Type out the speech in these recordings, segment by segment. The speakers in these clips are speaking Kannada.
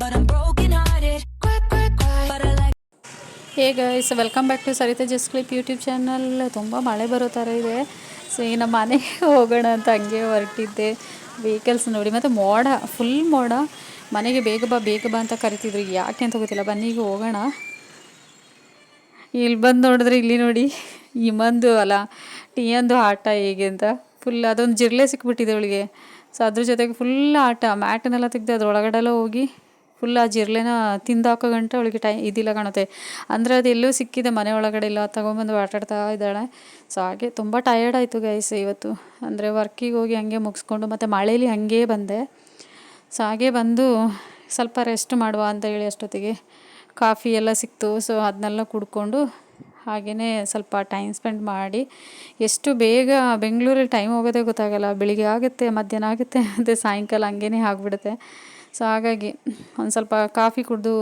but. Hey guys welcome back to Sarita just clip YouTube channel ತುಂಬ ಮಳೆ ಬರೋ ಥರ ಇದೆ. ಸೊ ಈ ನಮ್ಮ ಮನೆಗೆ ಹೋಗೋಣ ಅಂತ ಹಂಗೆ ಹೊರಟಿದ್ದೆ. ವೆಹಿಕಲ್ಸ್ ನೋಡಿ, ಮತ್ತು ಮೋಡ ಫುಲ್ ಮೋಡ. ಮನೆಗೆ ಬೇಗ ಬಾ ಬೇಗ ಬಾ ಅಂತ ಕರಿತಿದ್ರು. ಯಾಕೆ ಅಂತ ಗೊತ್ತಿಲ್ಲ. ಬನ್ನಿ, ಈಗ ಹೋಗೋಣ. ಇಲ್ಲಿ ಬಂದು ನೋಡಿದ್ರೆ ಇಲ್ಲಿ ನೋಡಿ ಇಮಂದು ಅಲ್ಲ ಟೀಯಂದು ಆಟ ಹೇಗೆ ಅಂತ. ಫುಲ್ ಅದೊಂದು ಜಿರಲೆ ಸಿಕ್ಬಿಟ್ಟಿದೆ ಅವಳಿಗೆ. ಸೊ ಅದ್ರ ಜೊತೆಗೆ ಫುಲ್ ಆಟ ಮ್ಯಾಟನ್ನೆಲ್ಲ ತೆಗ್ದು ಅದ್ರ ಒಳಗಡೆಲ್ಲ ಹೋಗಿ ಫುಲ್ ಆ ಜಿರಲೆನ ತಿಂದಾಕೋ ಗಂಟ ಅವಳಿಗೆ ಟೈ, ಇದಿಲ್ಲ ಕಾಣುತ್ತೆ. ಅಂದರೆ ಅದು ಎಲ್ಲೂ ಸಿಕ್ಕಿದೆ ಮನೆ ಒಳಗಡೆ ಇಲ್ಲ ತೊಗೊಂಬಂದು ಆಟಾಡ್ತಾ ಇದ್ದಾಳೆ. ಸೊ ಹಾಗೆ ತುಂಬ ಟಯರ್ಡ್ ಆಯಿತು ಗೈಸ್ ಇವತ್ತು. ಅಂದರೆ ವರ್ಕಿಗೆ ಹೋಗಿ ಹಂಗೆ ಮುಗಿಸ್ಕೊಂಡು ಮತ್ತು ಮಳೇಲಿ ಹಾಗೇ ಬಂದೆ. ಸೊ ಹಾಗೆ ಬಂದು ಸ್ವಲ್ಪ ರೆಸ್ಟ್ ಮಾಡುವ ಅಂತ ಹೇಳಿ ಅಷ್ಟೊತ್ತಿಗೆ. ಕಾಫಿ ಎಲ್ಲ ಸಿಕ್ತು. ಸೊ ಅದನ್ನೆಲ್ಲ ಕುಡ್ಕೊಂಡು ಹಾಗೆಯೇ ಸ್ವಲ್ಪ ಟೈಮ್ ಸ್ಪೆಂಡ್ ಮಾಡಿ ಎಷ್ಟು ಬೇಗ ಬೆಂಗಳೂರಲ್ಲಿ ಟೈಮ್ ಹೋಗೋದೇ ಗೊತ್ತಾಗಲ್ಲ, ಬೆಳಿಗ್ಗೆ ಆಗುತ್ತೆ, ಮಧ್ಯಾಹ್ನ ಆಗುತ್ತೆ ಮತ್ತು ಸಾಯಂಕಾಲ ಹಂಗೇ ಆಗಿಬಿಡುತ್ತೆ. ಸೊ ಹಾಗಾಗಿ ಒಂದು ಸ್ವಲ್ಪ ಕಾಫಿ ಕುಡಿದು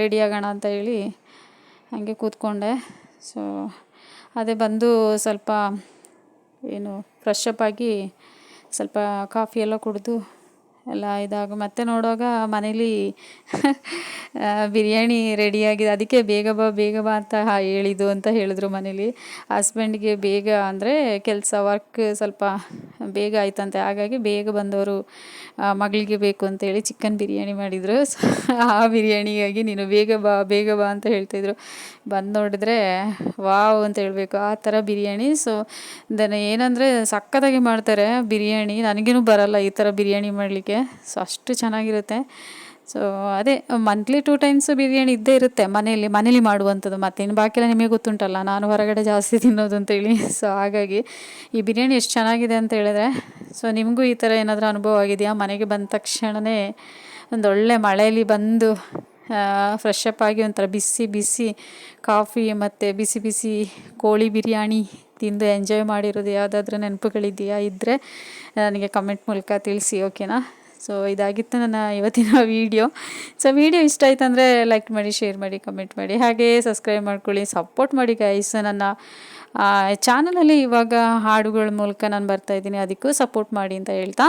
ರೆಡಿ ಆಗೋಣ ಅಂತ ಹೇಳಿ ಹಾಗೆ ಕೂತ್ಕೊಂಡೆ. ಸೊ ಅದೇ ಬಂದು ಸ್ವಲ್ಪ ಏನು ಫ್ರೆಶ್ ಅಪ್ ಆಗಿ ಸ್ವಲ್ಪ ಕಾಫಿ ಎಲ್ಲ ಕುಡಿದು ಎಲ್ಲ ಇದಾಗ ಮತ್ತೆ ನೋಡುವಾಗ ಮನೇಲಿ ಬಿರಿಯಾನಿ ರೆಡಿಯಾಗಿದೆ ಅದಕ್ಕೆ ಬೇಗ ಬಾ ಬೇಗ ಬಾ ಅಂತ ಹೇಳಿದ್ದು ಅಂತ ಹೇಳಿದ್ರು ಮನೇಲಿ. ಹಸ್ಬೆಂಡ್ಗೆ ಬೇಗ ಅಂದರೆ ಕೆಲಸ ವರ್ಕ್ ಸ್ವಲ್ಪ ಬೇಗ ಆಯ್ತಂತೆ. ಹಾಗಾಗಿ ಬೇಗ ಬಂದವರು ಮಗಳಿಗೆ ಬೇಕು ಅಂತೇಳಿ ಚಿಕನ್ ಬಿರಿಯಾನಿ ಮಾಡಿದರು. ಆ ಬಿರಿಯಾನಿಗಾಗಿ ನೀನು ಬೇಗ ಬಾ ಬೇಗ ಬಾ ಅಂತ ಹೇಳ್ತಿದ್ರು. ಬಂದು ನೋಡಿದ್ರೆ ವಾವ್ ಅಂತ ಹೇಳಬೇಕು. ಆ ಥರ ಬಿರಿಯಾನಿ. ಸೊ ದೆನ್ ಏನಂದರೆ ಸಕ್ಕತ್ತಾಗಿ ಮಾಡ್ತಾರೆ ಬಿರಿಯಾನಿ. ನನಗೇನು ಬರಲ್ಲ ಈ ಥರ ಬಿರಿಯಾನಿ ಮಾಡಲಿಕ್ಕೆ. ಸೊ ಅಷ್ಟು ಚೆನ್ನಾಗಿರುತ್ತೆ. ಸೊ ಅದೇ ಮಂತ್ಲಿ ಟೂ ಟೈಮ್ಸ್ ಬಿರಿಯಾನಿ ಇದ್ದೇ ಇರುತ್ತೆ ಮನೆಯಲ್ಲಿ, ಮನೇಲಿ ಮಾಡುವಂಥದ್ದು. ಮತ್ತೇನು ಬಾಕಿಲ್ಲ ನಿಮಗೆ ಗೊತ್ತುಂಟಲ್ಲ, ನಾನು ಹೊರಗಡೆ ಜಾಸ್ತಿ ತಿನ್ನೋದು ಅಂತೇಳಿ ಸೊ ಹಾಗಾಗಿ ಈ ಬಿರಿಯಾನಿ ಎಷ್ಟು ಚೆನ್ನಾಗಿದೆ ಅಂತ ಹೇಳಿದ್ರೆ ಸೊ ನಿಮಗೂ ಈ ಥರ ಏನಾದರೂ ಅನುಭವ ಆಗಿದೆಯಾ? ಮನೆಗೆ ಬಂದ ತಕ್ಷಣವೇ ಒಂದೊಳ್ಳೆ ಮಳೆಯಲ್ಲಿ ಬಂದು ಫ್ರೆಶ್ ಅಪ್ ಆಗಿ ಒಂಥರ ಬಿಸಿ ಬಿಸಿ ಕಾಫಿ ಮತ್ತು ಬಿಸಿ ಬಿಸಿ ಕೋಳಿ ಬಿರಿಯಾನಿ ತಿಂದು ಎಂಜಾಯ್ ಮಾಡಿರೋದು ಯಾವುದಾದ್ರೂ ನೆನಪುಗಳಿದೆಯಾ? ಇದ್ದರೆ ನನಗೆ ಕಮೆಂಟ್ ಮೂಲಕ ತಿಳಿಸಿ ಓಕೆನಾ ಸೊ ಇದಾಗಿತ್ತು ನನ್ನ ಇವತ್ತಿನ ವೀಡಿಯೋ ಸೊ ವೀಡಿಯೋ ಇಷ್ಟ ಆಯ್ತು ಅಂದರೆ ಲೈಕ್ ಮಾಡಿ ಶೇರ್ ಮಾಡಿ ಕಮೆಂಟ್ ಮಾಡಿ. ಹಾಗೆ ಸಬ್ಸ್ಕ್ರೈಬ್ ಮಾಡ್ಕೊಳ್ಳಿ ಸಪೋರ್ಟ್ ಮಾಡಿ ಗೈಸ್ ನನ್ನ ಚಾನಲಲ್ಲಿ ಇವಾಗ ಹಾಡುಗಳ ಮೂಲಕ ನಾನು ಬರ್ತಾ ಇದ್ದೀನಿ. ಅದಕ್ಕೂ ಸಪೋರ್ಟ್ ಮಾಡಿ ಅಂತ ಹೇಳ್ತಾ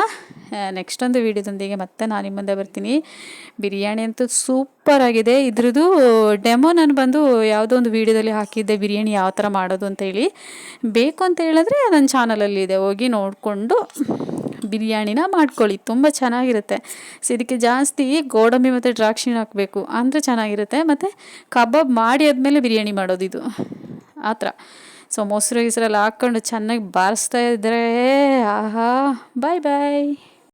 ನೆಕ್ಸ್ಟ್ ಒಂದು ವೀಡಿಯೋದೊಂದಿಗೆ ಮತ್ತೆ ನಾನು ನಿಮ್ಮ ಮುಂದೆ ಬರ್ತೀನಿ. ಬಿರಿಯಾನಿ ಅಂತೂ ಸೂಪರ್ ಆಗಿದೆ. ಇದ್ರದ್ದು ಡೆಮೋ ನಾನು ಬಂದು ಯಾವುದೋ ಒಂದು ವೀಡಿಯೋದಲ್ಲಿ ಹಾಕಿದ್ದೆ. ಬಿರಿಯಾನಿ ಯಾವ ಥರ ಮಾಡೋದು ಅಂತ ಹೇಳಿ. ಬೇಕು ಅಂತ ಹೇಳಿದ್ರೆ ನನ್ನ ಚಾನಲಲ್ಲಿ ಇದೆ. ಹೋಗಿ ನೋಡಿಕೊಂಡು ಬಿರಿಯಾನಿನ ಮಾಡ್ಕೊಳ್ಳಿ. ತುಂಬ ಚೆನ್ನಾಗಿರುತ್ತೆ. ಸೊ ಇದಕ್ಕೆ ಜಾಸ್ತಿ ಗೋಡಂಬಿ ಮತ್ತು ದ್ರಾಕ್ಷಿನ ಹಾಕಬೇಕು. ಅಂದರೆ ಚೆನ್ನಾಗಿರುತ್ತೆ. ಮತ್ತು ಕಬಾಬ್ ಮಾಡಿ ಆದಮೇಲೆ ಬಿರಿಯಾನಿ ಮಾಡೋದು ಇದು. ಆ ಥರ ಸೊ ಮೊಸರು ಹೆಸರಲ್ಲಿ ಹಾಕ್ಕೊಂಡು ಚೆನ್ನಾಗಿ ಬಾರಿಸ್ತಾ ಇದ್ದರೆ ಆಹಾ ಬಾಯ್ ಬಾಯ್